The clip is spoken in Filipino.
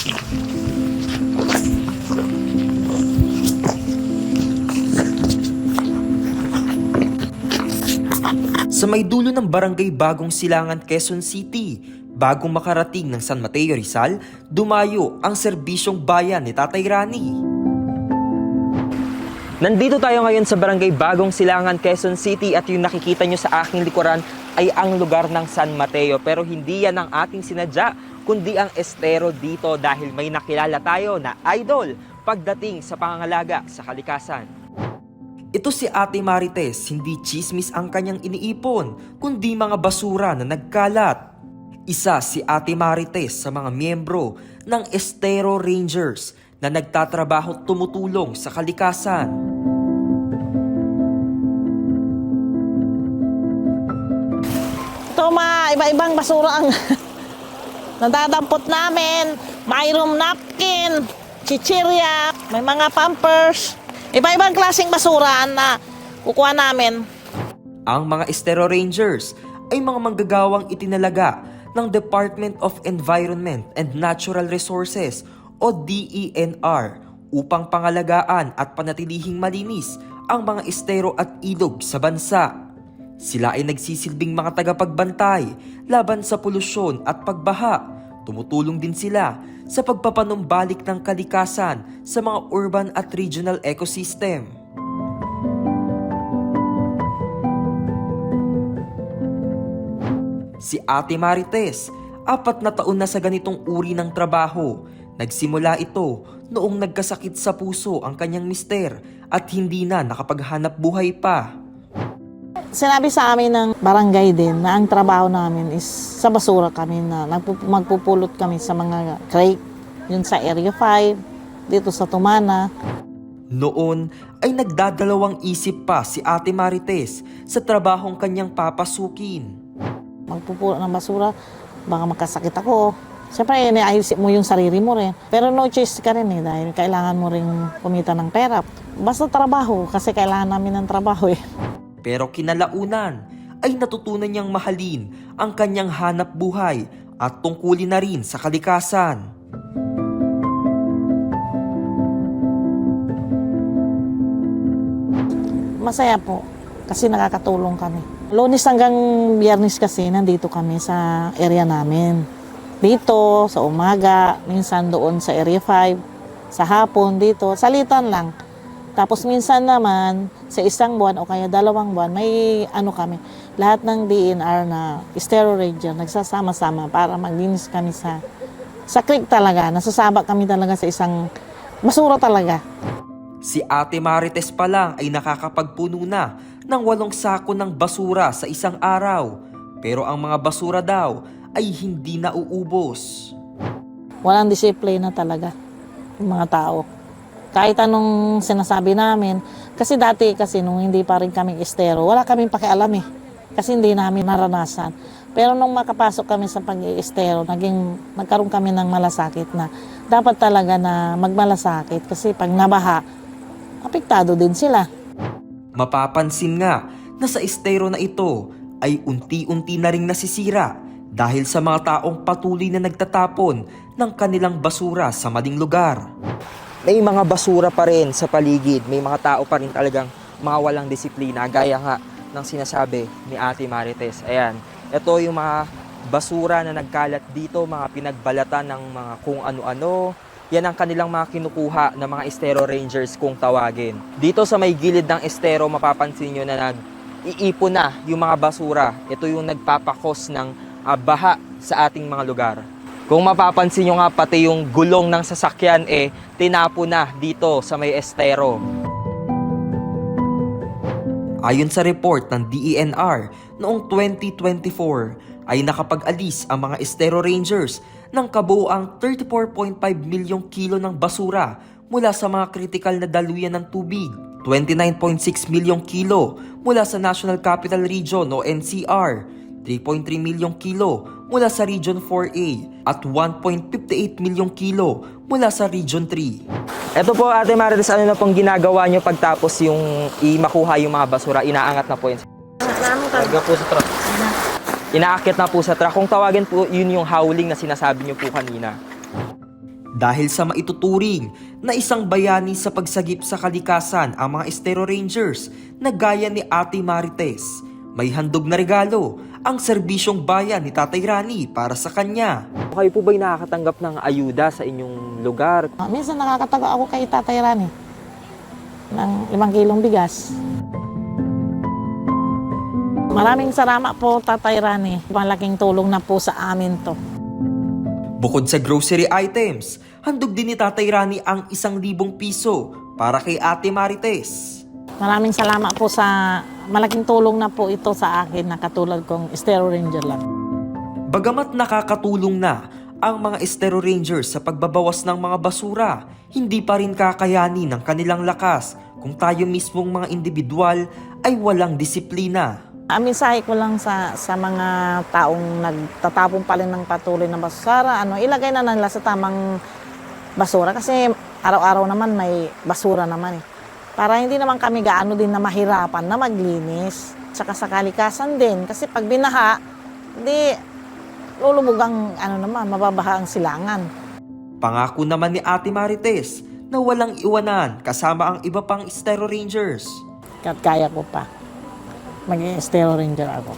Sa may dulo ng barangay Bagong Silangan, Quezon City, bagong makarating ng San Mateo Rizal, dumayo ang serbisyong bayan ni Tatay Rani. Nandito tayo ngayon sa barangay Bagong Silangan, Quezon City at yung nakikita nyo sa aking likuran ay ang lugar ng San Mateo. Pero hindi yan ang ating sinadya, kundi ang estero dito dahil may nakilala tayo na idol pagdating sa pangangalaga sa kalikasan. Ito si Ate Marites, hindi chismis ang kanyang iniipon, kundi mga basura na nagkalat. Isa si Ate Marites sa mga miyembro ng Estero Rangers na nagtatrabaho tumutulong sa kalikasan. Ito mga iba-ibang basura ang nadadampot namin. Mayroong napkin, chichirya, may mga pampers. Iba-ibang klaseng basura na kukuha namin. Ang mga Estero Rangers ay mga manggagawang itinalaga ng Department of Environment and Natural Resources o DENR upang pangalagaan at panatilihing malinis ang mga estero at ilog sa bansa. Sila ay nagsisilbing mga tagapagbantay laban sa polusyon at pagbaha. Tumutulong din sila sa pagpapanumbalik ng kalikasan sa mga urban at regional ecosystem. Si Ate Marites, apat na taon na sa ganitong uri ng trabaho. Nagsimula ito noong nagkasakit sa puso ang kanyang mister at hindi na nakapaghanap buhay pa. Sinabi sa amin ng barangay din na ang trabaho namin is sa basura kami na magpupulot kami sa mga crate. Yun sa Area 5, dito sa Tumana. Noon ay nagdadalawang isip pa si Ate Marites sa trabahong kanyang papasukin. magpupulot ng basura, baka makasakit ako. Siyempre, iniayos mo yung sarili mo rin. Pero no choice ka rin eh, dahil kailangan mo rin kumita ng pera. Basta trabaho, kasi kailangan namin ng trabaho eh. Pero kinalaunan ay natutunan niyang mahalin ang kanyang hanap buhay at tungkulin na rin sa kalikasan. Masaya po, kasi nakakatulong kami. Lunes hanggang biyernes kasi, nandito kami sa area namin. Dito, sa umaga, minsan doon sa area 5, sa hapon dito, salitan lang. Tapos minsan naman, sa isang buwan o kaya dalawang buwan, may ano kami, lahat ng DNR na steroid nagsasama-sama para maglinis kami sa sa creek talaga. Nasasabak kami talaga sa isang basura talaga. Si Ate Marites pa lang ay nakakapagpuno na ng walong sako ng basura sa isang araw. Pero ang mga basura daw ay hindi nauubos. walang disiplina talaga yung mga tao. Kahit anong sinasabi namin, kasi dati kasi nung hindi pa rin kaming estero, wala kaming pakialam eh. Kasi hindi namin naranasan. Pero nung makapasok kami sa pag-estero, naging, nagkaroon kami ng malasakit na dapat talaga na magmalasakit kasi pag nabaha, apektado din sila. Mapapansin nga na sa estero na ito ay unti-unti na ring nasisira dahil sa mga taong patuloy na nagtatapon ng kanilang basura sa maling lugar. May mga basura pa rin sa paligid, may mga tao pa rin talagang mga walang disiplina gaya nga ng sinasabi ni Ate Marites. Ayan, ito yung mga basura na nagkalat dito, mga pinagbalatan ng mga kung ano-ano, yan ang kanilang mga kinukuha ng mga estero rangers kung tawagin. Dito sa may gilid ng estero, mapapansin nyo na nag-iipon na yung mga basura. Ito yung nagpapakos ng ah, baha sa ating mga lugar. Kung mapapansin nyo nga, pati yung gulong ng sasakyan eh, tinapo na dito sa may estero. Ayon sa report ng DENR, noong 2024 ay nakapag-alis ang mga Estero Rangers ng kabuuang 34.5 milyong kilo ng basura mula sa mga kritikal na daluyan ng tubig, 29.6 milyong kilo mula sa National Capital Region o NCR, 3.3 milyong kilo mula sa Region 4A at 1.58 milyong kilo mula sa Region 3. Ito po Ate Marites, ano na pong ginagawa nyo pagtapos yung i-makuha yung mga basura, inaangat na po yun? Karga po sa truck. Inaakit na po sa truck. Kung tawagin po, yun yung howling na sinasabi nyo po kanina. Dahil sa maituturing na isang bayani sa pagsagip sa kalikasan ang mga Estero Rangers na gaya ni Ate Marites, may handog na regalo ang serbisyong bayan ni Tatay Rani para sa kanya. Kayo po ba'y nakakatanggap ng ayuda sa inyong lugar? Ah, Minsan nakakataga ako kay Tatay Rani ng limang kilong bigas. Maraming salamat po, Tatay Rani. Malaking tulong na po sa amin to. Bukod sa grocery items, handog din ni Tatay Rani ang isang libong piso para kay Ate Marites. Maraming salamat po sa malaking tulong na po ito sa akin na katulad kong Estero Ranger lang. Bagamat nakakatulong na ang mga Estero Rangers sa pagbabawas ng mga basura, hindi pa rin kakayanin ng kanilang lakas kung tayo mismong mga individual ay walang disiplina. Ang mensahe ko lang sa sa mga taong nagtatapon pa rin ng patuloy na basura, ano, ilagay na nila sa tamang basura kasi araw-araw naman may basura naman eh. Para hindi naman kami gaano din na mahirapan na maglinis. Tsaka sa kalikasan din kasi pag binaha, di lulubog ang ano naman, mababaha ang silangan. Pangako naman ni Ate Marites na walang iwanan kasama ang iba pang Estero Rangers. Kat kaya ko pa. Mag-Estero Ranger ako.